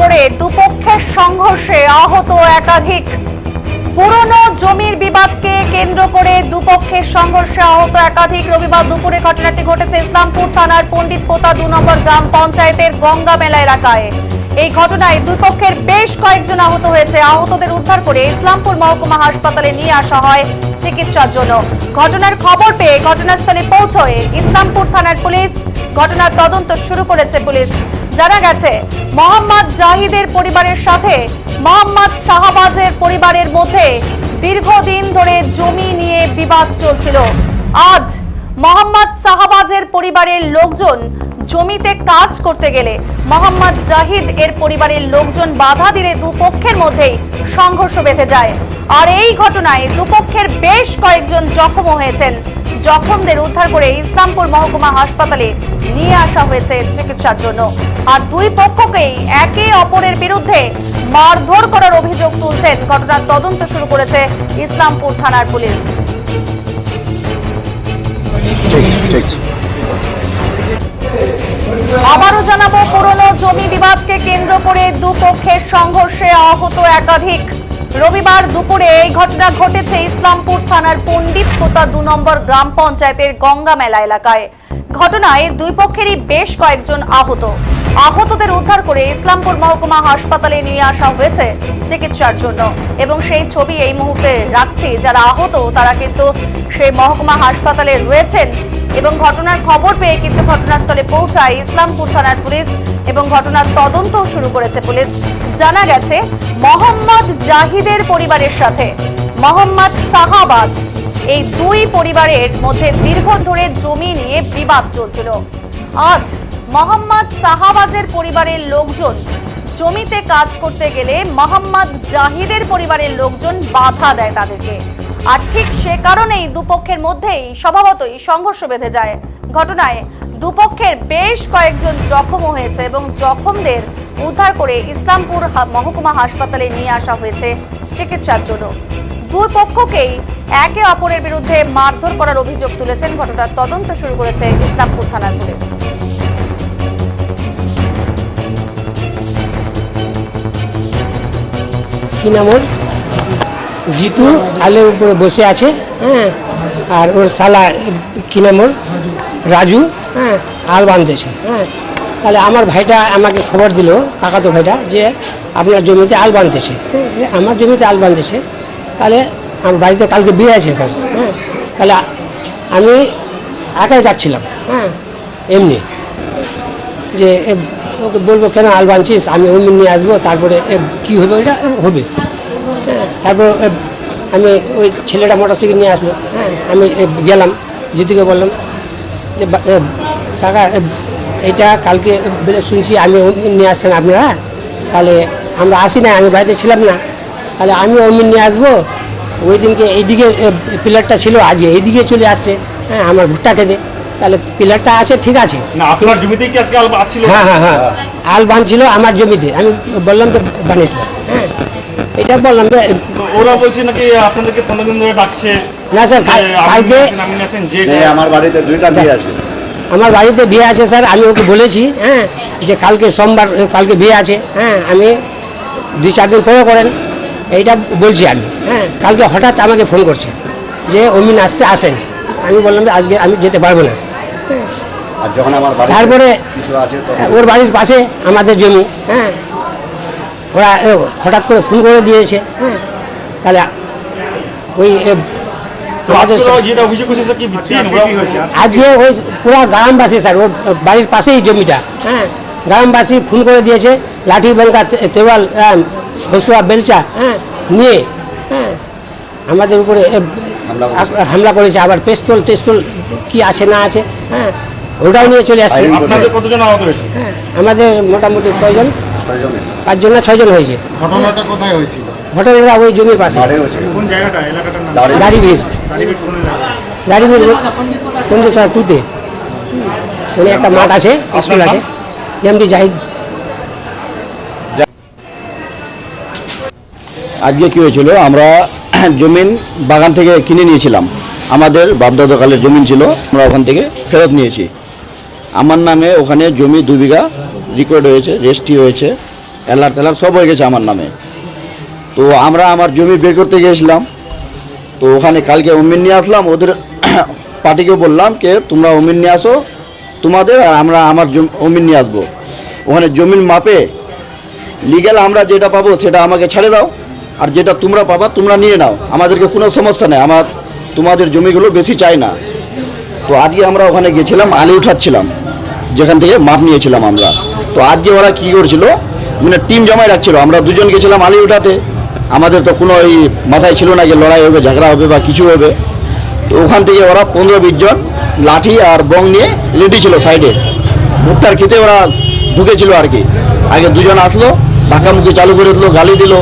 করে দুপক্ষের সংঘর্ষে আহত একাধিক। পুরনো জমির বিবাদকে কেন্দ্র করে দুপক্ষের সংঘর্ষে আহত একাধিক। রবিবার দুপুরে ঘটনাটি ঘটেছে ইসলামপুর থানার পণ্ডিত পোতা দু নম্বর গ্রাম পঞ্চায়েতের গঙ্গা মেলা এলাকায়। এই ঘটনায় দুই পক্ষের বেশ কয়েকজন আহত হয়েছে। আহতদের উদ্ধার করে ইসলামপুর মহকুমা হাসপাতালে নিয়ে আসা হয় চিকিৎসার জন্য। ঘটনার খবর পেয়ে ঘটনাস্থলে পৌঁছয়ে ইসলামপুর থানার পুলিশ। ঘটনার তদন্ত শুরু করেছে পুলিশ। জানা গেছে, মোহাম্মদ জাহিদের পরিবারের সাথে মোহাম্মদ শাহবাজের পরিবারের মধ্যে দীর্ঘদিন ধরে জমি নিয়ে বিবাদ চলছিল। আজ মোহাম্মদ শাহবাজের পরিবারের লোকজন জমিতে কাজ করতে গেলে মোহাম্মদ জাহিদ এর পরিবারের লোকজন বাধা দিলে দুপক্ষের মধ্যেই সংঘর্ষ বেঁধে যায়। আর এই ঘটনায় দুপক্ষের বেশ কয়েকজন জখম হয়েছেন। জখমদের উদ্ধার করে ইসলামপুর মহকুমা হাসপাতালে নিয়ে আসা হয়েছে চিকিৎসার জন্য। আর দুই পক্ষকেই একে অপরের বিরুদ্ধে মারধর করার অভিযোগ তুলছেন। ঘটনার তদন্ত শুরু করেছে ইসলামপুর থানার পুলিশ। আবারও জানাব, পুরনো জমি বিবাদকে কেন্দ্র করে দুপক্ষের সংঘর্ষে আহত একাধিক। রবিবার দুপুরে এই ঘটনা ঘটেছে ইসলামপুর থানার পণ্ডিত কোতা দু নম্বর গ্রাম পঞ্চায়েতের গঙ্গা মেলা এলাকায়। ঘটনায় দুই পক্ষেরই বেশ কয়েকজন আহত। আহতদের উদ্ধার করে ইসলামপুর মহকুমা হাসপাতালে নিয়ে আসা হয়েছে চিকিৎসার জন্য। এবং সেই ছবি এই মুহূর্তে রাখছি, যারা আহত তারা কিন্তু সেই মহকুমা হাসপাতালে রয়েছেন। এবং ঘটনার খবর পেয়ে কিন্তু ঘটনাস্থলে পৌঁছায় ইসলামপুর থানার পুলিশ এবং ঘটনার তদন্ত শুরু করেছে পুলিশ। জানা গেছে, মোহাম্মদ জাহিদের পরিবারের সাথে মোহাম্মদ সাহাবাজ এই দুই পরিবারের মধ্যে দীর্ঘ ধরে জমি নিয়ে বিবাদ চলছিল। আজ মোহাম্মদ সাহাবাজের পরিবারের লোকজন। জমিতে কাজ করতে গেলে মোহাম্মদ জাহিদের পরিবারের লোকজন বাধা দেয় তাদেরকে। আর ঠিক সে কারণেই দুপক্ষের মধ্যেই স্বভাবতই সংঘর্ষ বেঁধে যায়। ঘটনায় দুপক্ষের বেশ কয়েকজন জখম হয়েছে এবং জখমদের উদ্ধার করে ইসলামপুর মহকুমা হাসপাতালে নিয়ে আসা হয়েছে চিকিৎসার জন্য। দুই পক্ষকেই একে অপরের বিরুদ্ধে মারধর করার অভিযোগ তুলেছেন। ঘটনার তদন্ত শুরু করেছে ইসলামপুর থানার পুলিশ। কি নাম ওর? জিতু আলের উপরে বসে আছে। হ্যাঁ। আর ওর সালা কি নাম ওর? রাজু। হ্যাঁ। আল বাঁধতেছে। হ্যাঁ। তাহলে আমার ভাইটা আমাকে খবর দিল কাকাতো ভাইটা যে আপনার জমিতে আল বাঁধতেছে। হ্যাঁ, আমার জমিতে আল বাঁধতেছে। তাহলে আমার বাড়িতে কালকে বিয়ে আছে স্যার। হ্যাঁ। তাহলে আমি একাই যাচ্ছিলাম। হ্যাঁ। এমনি। যে ওকে বলব, কেন আল বানছিস আমি অমনি নিয়ে আসব, তারপরে কি হবে ওইটা হবে। হ্যাঁ তারপর আমি ওই ছেলেটা মোটরসাইকেল নিয়ে আসলো। হ্যাঁ আমি গেলাম জিতুকে বললাম যে কাকা এটা কালকে বেলে শুনছি আমি নিয়ে আসছেন আপনারা। তাহলে আমরা আসি না, আমি বাড়িতে ছিলাম না। তাহলে আমি অমনি নিয়ে আসব। ওই দিনকে এইদিকে পিলারটা ছিল, আজকে এইদিকে চলে আসছে। হ্যাঁ আমার ভুট্টা খেতে। তাহলে পিলারটা আছে ঠিক আছে। না আপনার কি আজকে আল ছিল? হ্যাঁ হ্যাঁ হ্যাঁ। আল বাঁধছিল আমার জমিতে। আমি বললাম তো বানিস না হ্যাঁ এটা বললাম যে ওরা বলছে নাকি আপনাদেরকে পনেরো দিন ধরে ডাকছে। না স্যার কালকে আমার বাড়িতে দুইটা বিয়ে আছে। আমার বাড়িতে বিয়ে আছে স্যার আমি ওকে বলেছি হ্যাঁ যে কালকে সোমবার কালকে বিয়ে আছে হ্যাঁ আমি দুই চার দিন পরে করেন। এইটা বলছি আমি হ্যাঁ কালকে হঠাৎ আমাকে ফোন করছে যে অমিন আসছে আসেন। আমি বললাম যে আজকে আমি যেতে পারব না। আর যখন আমার বাড়িতে তারপরে কিছু আছে তখন ওর বাড়ির পাশে আমাদের জমি। হ্যাঁ? ওরা হঠাৎ করে ফোন করে দিয়েছে। হ্যাঁ। তাহলে ওই আজকে ওই পুরা গ্রামবাসী স্যার ওর বাড়ির পাশেই জমিটা। হ্যাঁ। গ্রামবাসী ফোন করে দিয়েছে লাঠি বলকা তেওয়াল হসুয়া বেলচা হ্যাঁ। নিয়ে হ্যাঁ। আমাদের উপরে হামলা করেছে। হামলা করেছে। আবার পেস্তল টেস্তল কি আছে না আছে। হ্যাঁ। ওটাও নিয়ে চলে আসছে। আইন আপনাদের কতজন আহত হয়েছে? হ্যাঁ আমাদের মোটামুটি কয়জন ছয়জনে। পাঁচজন না ছয়জন হয়েছে। ঘটনাটা কোথায় হয়েছিল? ঘটনাটা ওই জমির পাশে। বাড়ে হয়েছে। কোন জায়গাটা? এলাকাটার নাম? দাঁড়িয়ে দাড়ি ভিড় দাঁড়িয়ে কোন জায়গা? দাড়ি ভিড় কিন্তু স্যার টুতে উনি একটা মাঠ আছে স্কুল আছে। এমডি জাহিদ। আজকে কি হয়েছিল? আমরা জমিন বাগান থেকে কিনে নিয়েছিলাম। আমাদের বাপদাদাকালের জমিন ছিল। আমরা ওখান থেকে ফেরত নিয়েছি। আমার নামে ওখানে জমি দু বিঘা রেকর্ড হয়েছে রেজিস্ট্রি হয়েছে, এলার তেলার সব হয়ে গেছে আমার নামে। তো আমরা আমার জমি বের করতে গিয়েছিলাম। তো ওখানে কালকে উমিন নিয়ে আসলাম, ওদের পার্টিকে বললাম কে, তোমরা উমিন নিয়ে আসো, তোমাদের আর আমরা আমার উমিন নিয়ে আসব। ওখানে জমির মাপে লিগ্যাল আমরা যেটা পাবো সেটা আমাকে ছেড়ে দাও, আর যেটা তোমরা পাবা তোমরা নিয়ে নাও। আমাদেরকে কোনো সমস্যা নেই, আমার তোমাদের জমিগুলো বেশি চাই না। তো আজকে আমরা ওখানে গেছিলাম, আলি উঠাচ্ছিলাম, যেখান থেকে মাপ নিয়েছিলাম আমরা। তো আজকে ওরা কি করছিল মানে টিম জমায় রাখছিল, আমরা দুজন গেছিলাম আলি উঠাতে। আমাদের তো কোনো ওই মাথায় ছিল না যে লড়াই হবে, ঝগড়া হবে বা কিছু হবে। তো ওখান থেকে ওরা পনেরো বিশ জন লাঠি আর বং নিয়ে রেডি ছিল সাইডে। ভুট্টার খেতে ওরা ঢুকেছিল আর কি। আগে দুজন আসলো ধাক্কামুখি চালু করে দিল, গালি দিল।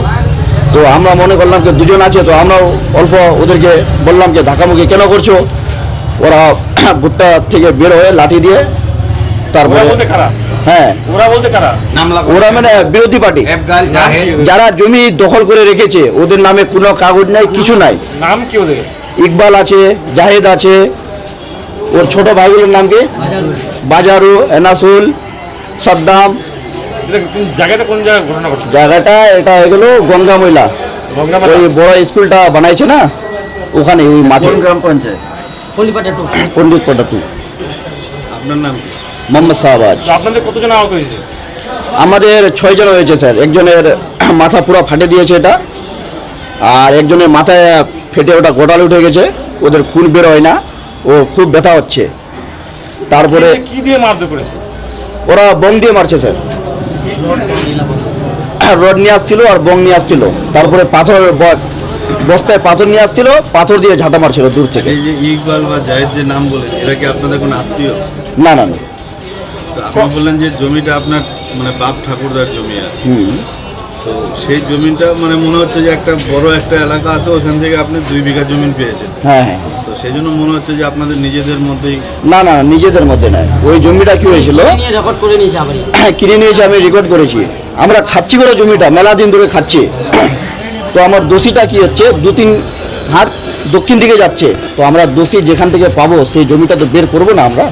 তো আমরা মনে করলাম যে দুজন আছে, তো আমরাও অল্প ওদেরকে বললাম যে ধাক্কামুখি কেন করছ? ওরা ভুট্টা থেকে বের হয়ে লাঠি দিয়ে ওরা তারপরে হ্যাঁ। ওরা ওরা মানে বিরোধী পার্টি। যারা জমি দখল করে রেখেছে ওদের নামে কোনো কাগজ নাই কিছু নাই। নাম কি ওদের? ইকবাল আছে জাহেদ আছে। ওর ছোট ভাইগুলোর নাম কি? বাজারু এনাসুল সাদ্দাম। জায়গাটা এটা হয়ে গেল গঙ্গা মহিলা ওই বড় স্কুলটা বানাইছে না? ওখানে ওই মাঠে। গ্রাম পঞ্চায়েত। পণ্ডিত পটাটু আপনার নাম মোহাম্মদ শাহবাজ। আপনাদের কতজন আহত হয়েছে? আমাদের ছয়জন হয়েছে স্যার। একজনের মাথা পুরো ফাটে দিয়েছে এটা আর একজনের মাথায় ফেটে ওটা গোটাল উঠে গেছে ওদের খুন বের হয় না ও খুব ব্যথা হচ্ছে। তারপরে কি দিয়ে মারধর করেছে? ওরা বং দিয়ে মারছে স্যার। রড নিয়ে আসছিল আর বং নিয়ে আসছিল। তারপরে পাথর ব- বস্তায় পাথর নিয়ে আসছিল পাথর দিয়ে ঝাঁটা মারছিল দূর থেকে। এই যে ইকবাল বা জাহেদ যে নাম বলেন এরা কি আপনাদের কোনো আত্মীয়? না না না। তো আপনি বললেন যে জমিটা আপনার মানে বাপ ঠাকুরদার জমি আর হুম। তো সেই জমিটা মানে মনে হচ্ছে যে একটা বড় একটা এলাকা আছে ওখান থেকে আপনি দুই বিঘা জমি পেয়েছেন। হ্যাঁ হ্যাঁ। তো সেই জন্য মনে হচ্ছে যে আপনাদের নিজেদের মধ্যেই না না নিজেদের মধ্যে নয়। ওই জমিটা কি হয়েছিল? নিয়ে রেকর্ড করে নিয়েছে আবার কিনে নিয়েছি আমি রেকর্ড করেছি। আমরা খাচ্ছি করে জমিটা মেলা দিন ধরে খাচ্ছি। তো আমার দোষীটা কি হচ্ছে? দু তিন হাট দক্ষিণ দিকে যাচ্ছে। তো আমরা দোষী যেখান থেকে পাবো, সেই জমিটা তো বের করব না আমরা?